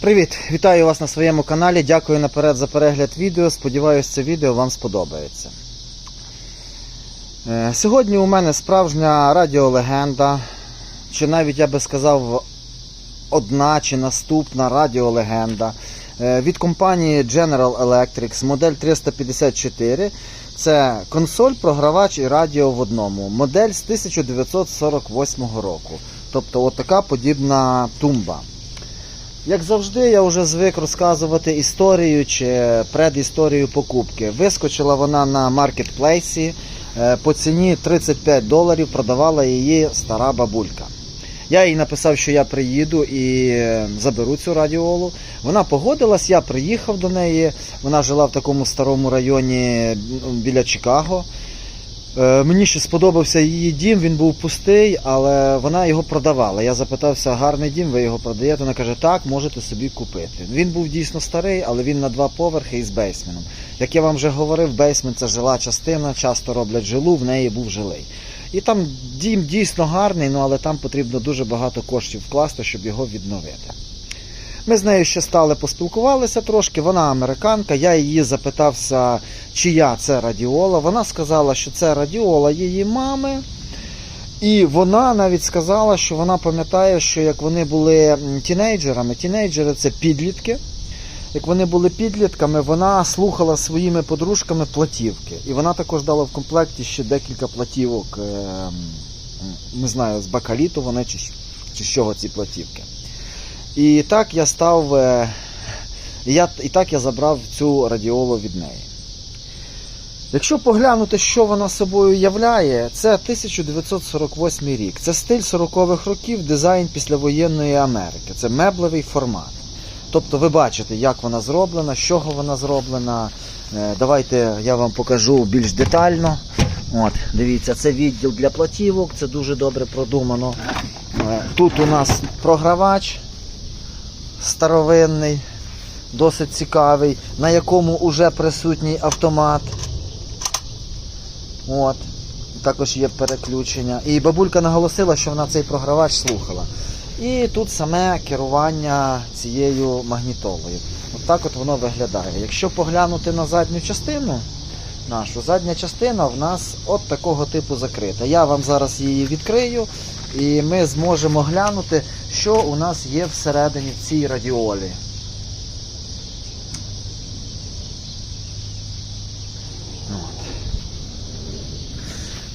Привіт! Вітаю вас на своєму каналі. Дякую наперед за перегляд відео. Сподіваюсь, це відео вам сподобається. Е, Сьогодні у мене справжня радіолегенда, чи навіть я би сказав, одна чи наступна радіолегенда е, від компанії General Electric модель 354. Це консоль, програвач і радіо в одному. Модель з 1948 року. Тобто, от така подібна тумба. Як завжди, я вже звик розказувати історію чи предісторію покупки. Вискочила вона на маркетплейсі е, по ціні 35 доларів, продавала її стара бабулька. Я їй написав, що я приїду і е, заберу цю радіолу. Вона погодилась, я приїхав до неї. Вона жила в такому старому районі біля Чикаго. Е, Мені ще сподобався її дім, він був пустий, але вона його продавала. Я запитався, гарний дім, ви його продаєте? Вона каже, так, можете собі купити. Він був дійсно старий, але він на два поверхи із бейсменом. Як я вам вже говорив, бейсмент це жила частина, часто роблять жилу, в неї був жилий. І там дім дійсно гарний, ну, але там потрібно дуже багато коштів вкласти, щоб його відновити. Ми з нею ще стали поспілкувалися трошки. Вона американка. Я її запитався, чия це радіола. Вона сказала, що це радіола її мами. І вона навіть сказала, що вона пам'ятає, що як вони були тінейджерами, тінейджери це підлітки. Як вони були підлітками, вона слухала своїми подружками платівки. І вона також дала в комплекті ще декілька платівок, е, не знаю, з бакаліту вони чи, чи з чого ці платівки. І так я став. е, я, і так я забрав цю радіолу від неї. Якщо поглянути, що вона собою являє, це 1948 рік. Це стиль 40-х років, дизайн післявоєнної Америки. Це меблевий формат. Тобто ви бачите, як вона зроблена, з чого вона зроблена. Е, Давайте я вам покажу більш детально. От, дивіться, це відділ для платівок, це дуже добре продумано. Е, Тут у нас програвач старовинний, досить цікавий, на якому вже присутній автомат. От. Також є переключення. І бабулька наголосила, що вона цей програвач слухала. І тут саме керування цією магнітолою. От так от воно виглядає. Якщо поглянути на задню частину, нашу задня частина в нас от такого типу закрита. Я вам зараз її відкрию, і ми зможемо глянути, що у нас є всередині цій радіолі.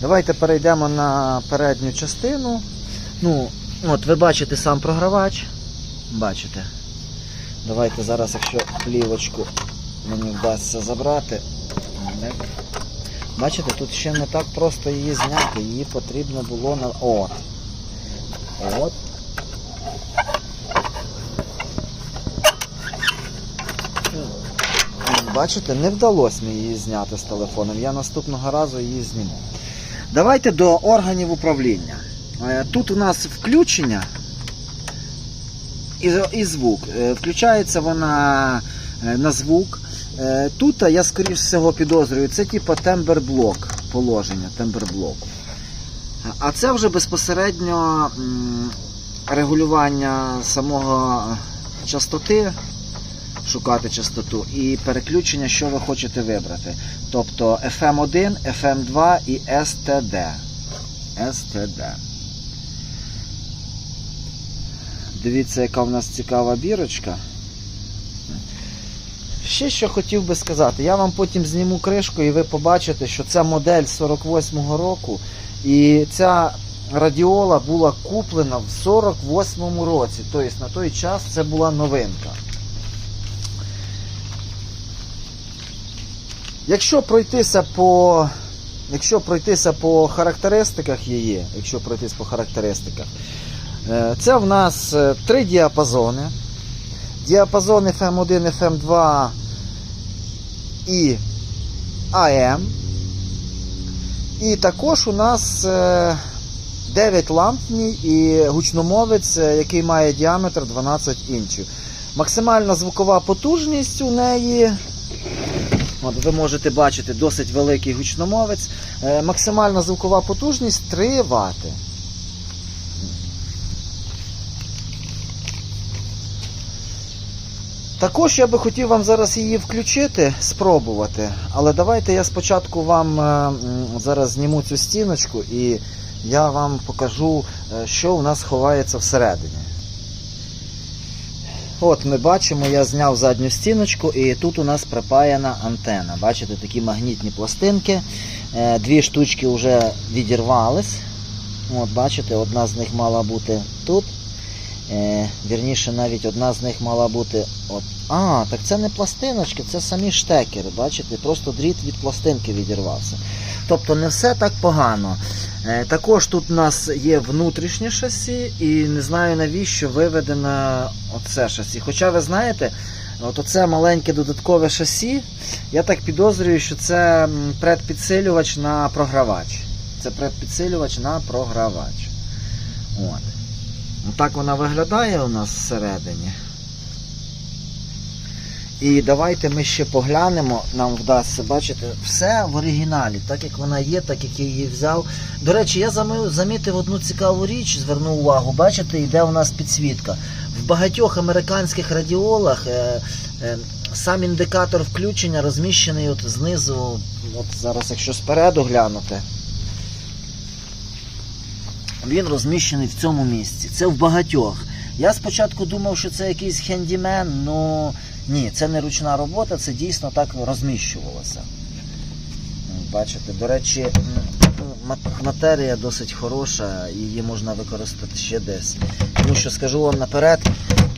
Давайте перейдемо на передню частину. Ну, от ви бачите сам програвач. Бачите. Давайте зараз, якщо плівочку мені вдасться забрати. Бачите, тут ще не так просто її зняти. Її потрібно було на. От. От. Бачите, не вдалося мені її зняти з телефоном. Я наступного разу її зніму. Давайте до органів управління. Е, Тут у нас включення і, звук. Е, Включається вона е, на звук. Тут я, скоріш всього, підозрюю, це типу темберблок положення, темберблоку. А це вже безпосередньо регулювання самого частоти, шукати частоту і переключення, що ви хочете вибрати. Тобто FM1, FM2 і STD. STD. Дивіться, яка в нас цікава бірочка. Ще що хотів би сказати, я вам потім зніму кришку і ви побачите, що це модель 48-го року. І ця радіола була куплена в 48-му році. Тобто на той час це була новинка. Якщо пройтися по. Якщо пройтися по характеристиках її, якщо пройтись по характеристиках, е, це в нас е, три діапазони. Діапазон FM1, FM2 і AM. І також у нас 9 лампній і гучномовець, е, який має діаметр 12 інчів. Максимальна звукова потужність у неї. От ви можете бачити досить великий гучномовець. Е, Максимальна звукова потужність 3 Вт. Також я би хотів вам зараз її включити, спробувати. Але давайте я спочатку вам е, зараз зніму цю стіночку і я вам покажу, е, що у нас ховається всередині. От ми бачимо, я зняв задню стіночку і тут у нас припаяна антена. Бачите, такі магнітні пластинки. Е, Дві штучки вже відірвались. От, бачите, одна з них мала бути тут. Е, вірніше, навіть одна з них мала бути. От. А, так це не пластиночки, це самі штекери. Бачите, просто дріт від пластинки відірвався. Тобто не все так погано. Е, також тут у нас є внутрішнє шасі, і не знаю навіщо виведено оце шасі. Хоча ви знаєте, от оце маленьке додаткове шасі, я так підозрюю, що це предпідсилювач на програвач. Це предпідсилювач на програвач. От. Так вона виглядає у нас всередині. І давайте ми ще поглянемо, нам вдасться бачите, все в оригіналі, так як вона є, так як я її взяв. До речі, я замітив одну цікаву річ, звернув увагу, бачите, йде у нас підсвітка. В багатьох американських радіолах е, е, сам індикатор включення розміщений от знизу, от зараз, якщо спереду глянути. Він розміщений в цьому місці. Це в багатьох. Я спочатку думав, що це якийсь хендімен, ну ні, це не ручна робота, це дійсно так розміщувалося. Бачите, до речі, матерія досить хороша, її можна використати ще десь. Тому що скажу вам наперед,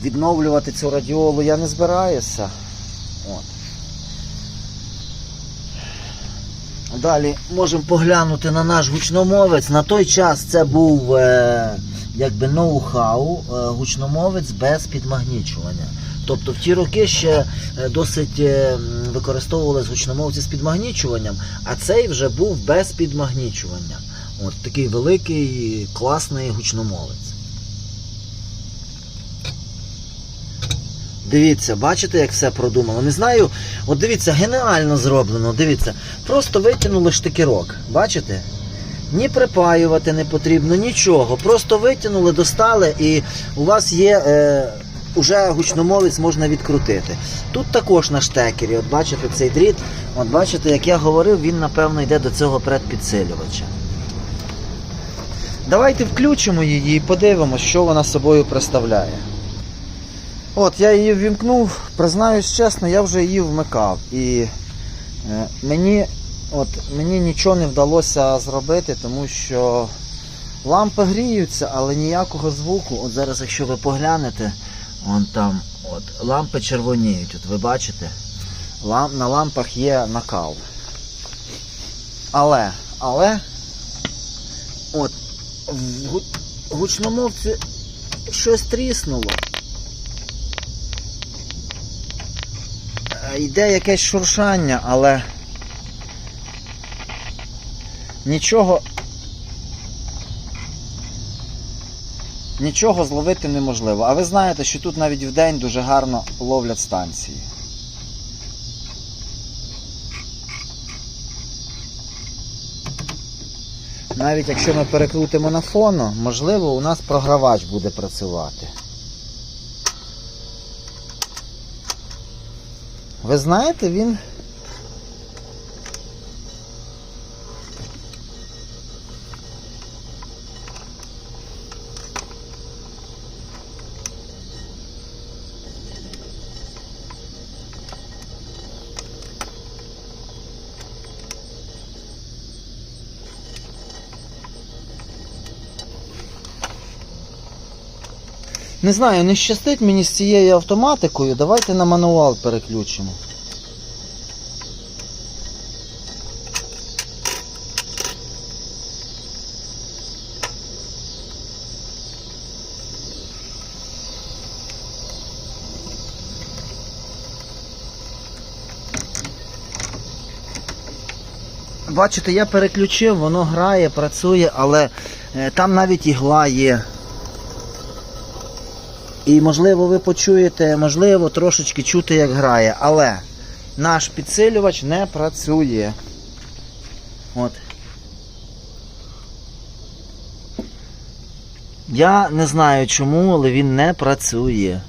відновлювати цю радіолу я не збираюся. От. Далі можемо поглянути на наш гучномовець. На той час це був е, якби ноу-хау, е, гучномовець без підмагнічування. Тобто в ті роки ще е, досить е, м, використовувались гучномовці з підмагнічуванням, а цей вже був без підмагнічування. От такий великий, класний гучномовець. Дивіться, бачите, як все продумано. Не знаю, от дивіться, геніально зроблено. Дивіться, просто витягнули штикерок. Бачите? Ні припаювати не потрібно, нічого. Просто витягнули, достали, і у вас є е, уже гучномовець можна відкрутити. Тут також на штекері, от бачите цей дріт, от бачите, як я говорив, він напевно йде до цього предпідсилювача. Давайте включимо її і подивимося, що вона собою представляє. От, я її ввімкнув, признаюсь чесно, я вже її вмикав. І е, мені, от, мені нічого не вдалося зробити, тому що лампи гріються, але ніякого звуку. От зараз, якщо ви поглянете, вон там, от, лампи червоніють, от ви бачите? Лам, на лампах є накал. Але, але, от, в гучномовці щось тріснуло. Йде якесь шуршання, але нічого. Нічого зловити неможливо. А ви знаєте, що тут навіть вдень дуже гарно ловлять станції. Навіть якщо ми перекрутимо на фоно, можливо, у нас програвач буде працювати. Ви знаєте, він. Не знаю, не щастить мені з цією автоматикою. Давайте на мануал переключимо. Бачите, я переключив, воно грає, працює, але е, там навіть ігла є. І можливо ви почуєте, можливо, трошечки чути, як грає, але наш підсилювач не працює. От. Я не знаю чому, але він не працює.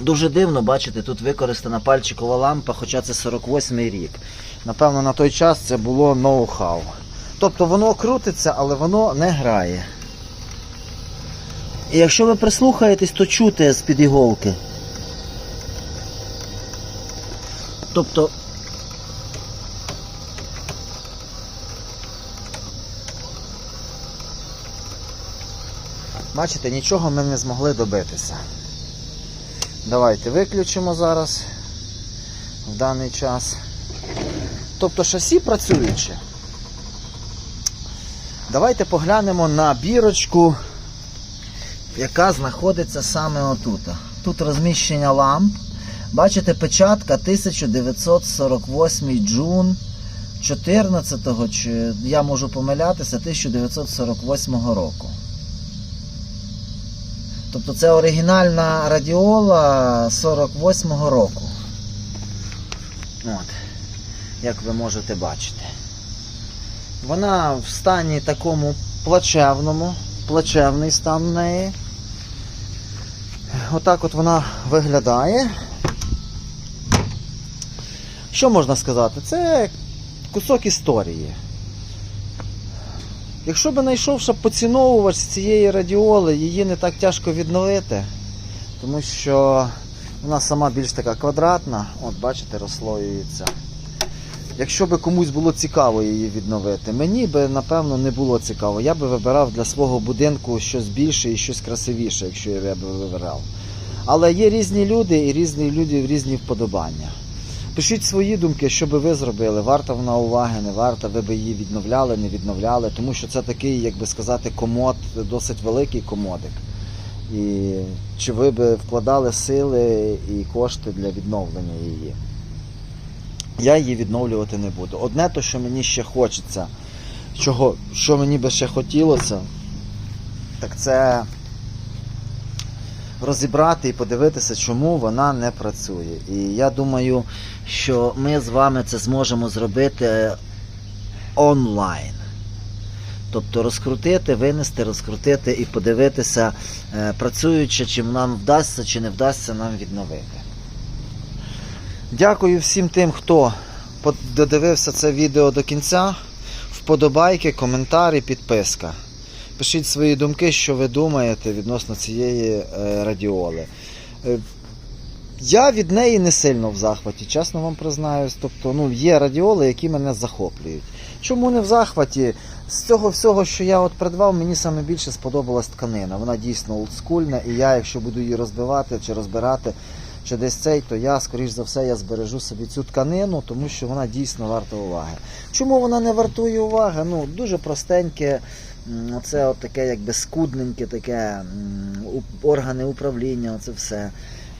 Дуже дивно, бачите, тут використана пальчикова лампа, хоча це 48-й рік. Напевно, на той час це було ноу-хау. Тобто воно крутиться, але воно не грає. І якщо ви прислухаєтесь, то чути з-під іголки. Тобто. Бачите, нічого ми не змогли добитися. Давайте виключимо зараз в даний час. Тобто шасі працююче. Давайте поглянемо на бірочку, яка знаходиться саме отут. Тут розміщення ламп. Бачите, печатка 1948 джун 14-го, чи я можу помилятися, 1948 року. Тобто це оригінальна радіола 48-го року. От, як ви можете бачити. Вона в стані такому плачевному, плачевний стан в неї. Отак от вона виглядає. Що можна сказати? Це кусок історії. Якщо би знайшов ще поціновувач цієї радіоли, її не так тяжко відновити, тому що вона сама більш така квадратна, от бачите, розслоюється. Якщо би комусь було цікаво її відновити, мені би напевно не було цікаво. Я би вибирав для свого будинку щось більше і щось красивіше, якщо я би вибирав. Але є різні люди і різні люди різні вподобання. Пишіть свої думки, що би ви зробили, варта вона уваги, не варта, ви би її відновляли, не відновляли, тому що це такий, як би сказати, комод, досить великий комодик. І чи ви би вкладали сили і кошти для відновлення її? Я її відновлювати не буду. Одне то, що мені ще хочеться, чого, що мені би ще хотілося, так це розібрати і подивитися, чому вона не працює. І я думаю, що ми з вами це зможемо зробити онлайн. Тобто розкрутити, винести, розкрутити і подивитися, е, працюючи, чи нам вдасться, чи не вдасться нам відновити. Дякую всім тим, хто додивився це відео до кінця. Вподобайки, коментарі, підписка. Пишіть свої думки, що ви думаєте відносно цієї е, радіоли. Е, я від неї не сильно в захваті, чесно вам признаюсь. Тобто, ну, є радіоли, які мене захоплюють. Чому не в захваті? З цього всього, що я от придбав, мені саме більше сподобалась тканина. Вона дійсно олдскульна, і я, якщо буду її розбивати чи розбирати, чи десь цей, то я, скоріш за все, я збережу собі цю тканину, тому що вона дійсно варта уваги. Чому вона не вартує уваги? Ну, дуже простеньке. Оце от таке, якби скудненьке, таке органи управління, оце все.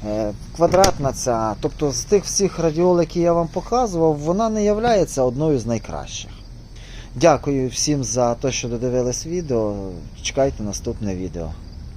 Е, Квадратна ця, тобто з тих всіх радіол, які я вам показував, вона не є одною з найкращих. Дякую всім за те, що додивились відео. Чекайте наступне відео.